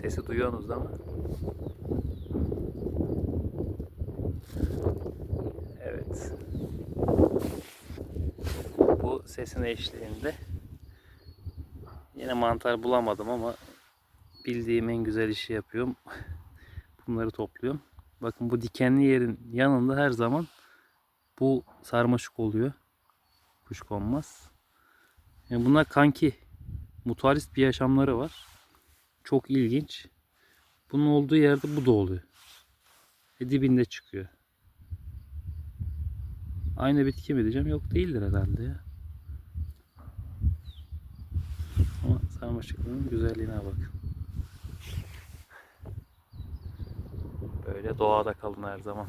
Sesi duyuyorsunuz değil mi? Evet. Bu sesin eşliğinde yine mantar bulamadım ama bildiğim en güzel işi yapıyorum. Bunları topluyorum. Bakın bu dikenli yerin yanında her zaman bu sarmaşık oluyor. Kuşkonmaz. Yani bunlar kanki. Mutualist bir yaşamları var. Çok ilginç. Bunun olduğu yerde bu da oluyor. E dibinde çıkıyor. Aynı bitki mi diyeceğim? Yok değildir herhalde ya. Ama sarmaşıkların güzelliğine bakın. Böyle doğada kalın her zaman.